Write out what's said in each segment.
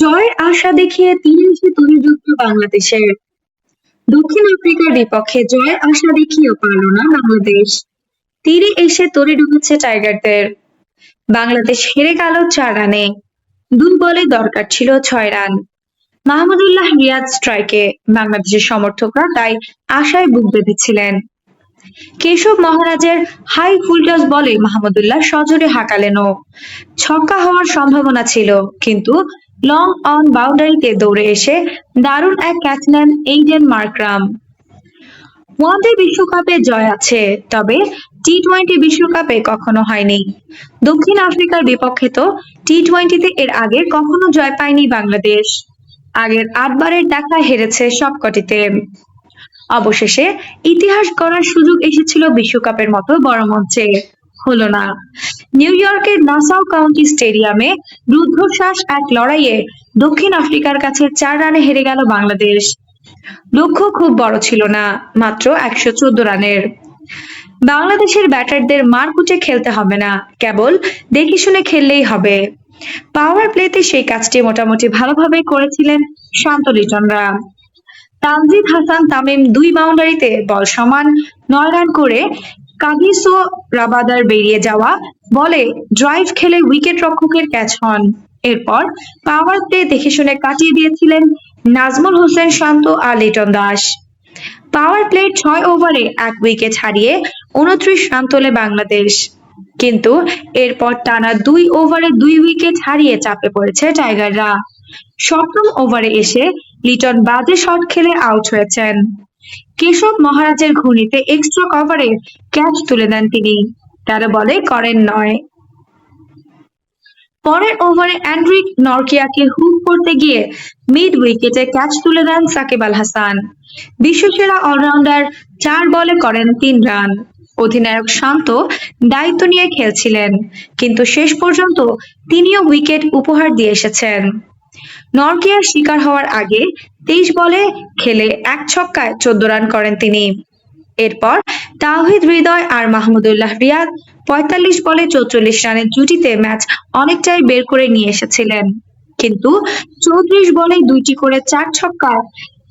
জয়ের আশা দেখিয়ে তিন ইঞ্চি তরিযুক্ত বাংলাদেশের। দক্ষিণ আফ্রিকার বিপক্ষে জয়ের আশা দেখিয়েও পারল না বাংলাদেশ। তীরে এসে তরি ডুবেছে টাইগারদের। বাংলাদেশ হেরে গেল চার রানে। দুই বলে দরকার ছিল ছয় রান। মাহমুদুল্লাহ রিয়াদ স্ট্রাইকে বাংলাদেশের সমর্থকরা তাই আশায় বুক বেঁধেছিলেন। কেশব মহারাজের হাই ফুলটস বলে মাহমুদুল্লাহ সজোরে হাঁকালেনও। ছক্কা হওয়ার সম্ভাবনা ছিল, কিন্তু লং অন বাউন্ডারিতে দৌড়ে এসে দারুণ এক ক্যাচ নেন এইডেন মার্করাম। ওয়ানডে বিশ্বকাপে জয় আছে, তবে টি টোয়েন্টি বিশ্বকাপে কখনো হয়নি। দক্ষিণ আফ্রিকার বিপক্ষে তো টি টোয়েন্টিতে এর আগে কখনো জয় পায়নি বাংলাদেশ। আগের আটবারের দেখা হেরেছে সবকটিতে। অবশেষে ইতিহাস গড়ার সুযোগ এসেছিল বিশ্বকাপের মতো বড় মঞ্চে। হলো না। নিউ ইয়র্কের নাসাউ কাউন্টি স্টেডিয়ামে রুদ্ধশ্বাস এক লড়াইয়ে দক্ষিণ আফ্রিকার কাছে চার রানে হেরে গেল বাংলাদেশ। লক্ষ্য খুব বড় ছিল না, মাত্র একশো চোদ্দ রানের। বাংলাদেশের ব্যাটারদের মারকুটে খেলতে হবে না, কেবল দেখে শুনে খেললেই হবে। পাওয়ার প্লেতে সেই কাজটি মোটামুটি ভালোভাবে করেছিলেন শান্ত লিটনরা। তানজিদ হাসান তামিম দুই বাউন্ডারিতে বল সমান নয় রান করে কাগিসো রাবাদার বেরিয়ে যাওয়া বলে ড্রাইভ খেলে উইকেট রক্ষকের ক্যাচ হন। এরপর পাওয়ার প্লে দেখে শুনে কাটিয়ে দিয়েছিলেন নাজমুল হোসেন শান্ত আর লিটন দাস। পাওয়ার প্লে ছয় ওভারে এক উইকেট হারিয়ে উনত্রিশ রান তোলে বাংলাদেশ। কিন্তু এরপর টানা দুই ওভারে দুই উইকেট হারিয়ে চাপে পড়েছে টাইগাররা। সপ্তম ওভারে এসে লিটন বাজে শট খেলে আউট হয়েছেন। কেশব মহারাজের ঘূর্ণিতে এক্সট্রা কভারে ক্যাচ তুলে দেন তিনি। তেরো বলে, করেন নয়। পরের ওভারে অ্যান্ড্রিক নরকিয়াকে হুক করতে গিয়ে মিড উইকেটে ক্যাচ তুলে দেন সাকিব আল হাসান। বিশ্বসেরা অলরাউন্ডার চার বলে করেন তিন রান। অধিনায়ক শান্ত দায়িত্ব নিয়ে খেলছিলেন, কিন্তু শেষ পর্যন্ত তিনিও উইকেট উপহার দিয়ে এসেছেন। নরকিয়ার শিকার হওয়ার আগে তেইশ বলে খেলে এক ছক্কায় চোদ্দ রান করেন তিনি। এরপর তাওহিদ হৃদয় আর মাহমুদুল্লাহ রিয়াদ পঁয়তাল্লিশ বলে চৌচল্লিশ রানের জুটিতে ম্যাচ অনেকটাই বের করে নিয়ে এসেছিলেন। কিন্তু চৌত্রিশ বলে দুইটি করে চার ছক্কায়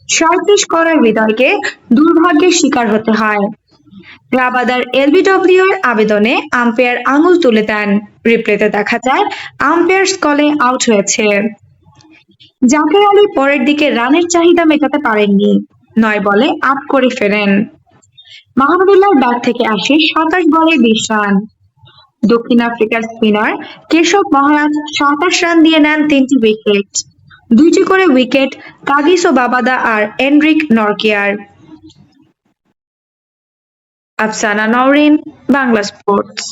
সাঁত্রিশ করার হৃদয়কে দুর্ভাগ্যের শিকার হতে হয়। রাবাদার এলবিডব্লিউ এর আবেদনে আম্পায়ার আঙুল তুলে দেন। রিপ্লেতে দেখা যায়, আম্পায়ার স্কলে আউট হয়েছে। জাকের আলী পরের দিকে রানের চাহিদা মেটাতে পারেননি। নয় বলে আট করে ফেরেন। মাহমুদুল্লাহ ব্যাট থেকে আসে সাতাশ বলে বিশ রান। দক্ষিণ আফ্রিকার স্পিনার কেশব মহারাজ সাতাশ রান দিয়ে নেন তিনটি উইকেট। দুইটি করে উইকেট কাগিসো বাবাদা আর এনরিক নরকিয়ার। আফসানা নওরিন, বাংলা স্পোর্টস।